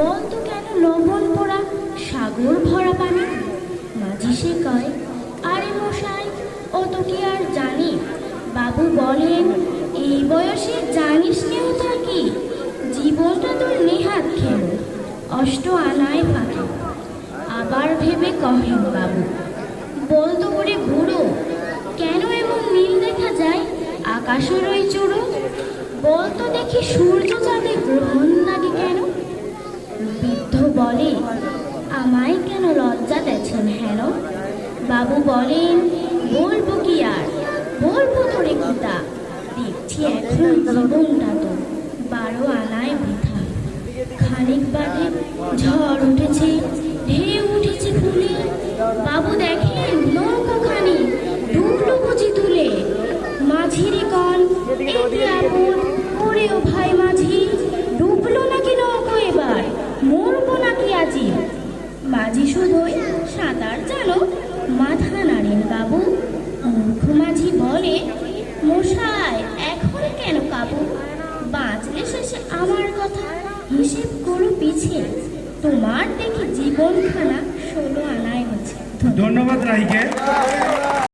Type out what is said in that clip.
বলতো কেন লবণ পোড়া? সাগর ভরা পানি? মাঝি সে কয়, আরে মশাই, ও তো কি আর জানি? বাবু বলেন, এই বয়সে জানিস নেও থাকি জীবনটা তোর নেহাত খেল অষ্ট আনায় ফাঁকি। আবার ভেবে কহেন বাবু, বলতো করে বুড়ো, কেন এমন নীল দেখা যায়? আকাশের ওই চূড়ো? বলতো দেখি সূর্য চাঁদে বৃদ্ধ বলে, আমায় কেন লজ্জা দেছেন হেন? বাবু বলেন, বলব কি আর? বলব তোরে গীতা। দেখছি এখন জীবনটা তো বারো আনায় বৃথা। খানিক বাদে ঝড় উঠেছে, ঢেউ উঠেছে ফুলে। বাবু দেখেন নৌকোখানি ডুবলো বুঝি তুলে। মাঝিরে কল এতে আপন মাঝি শুধুই সাঁতার জানো মাথা নাড়েন বাবু। মূর্খ মাঝি বলে, মশাই, এখন কেন কাবু? বাঁচলে শেষে আমার কথা। হিসেব করো পিছিয়ে তোমার দেখে জীবনখানা ষোলো আনায় হচ্ছে। ধন্যবাদ রাইকে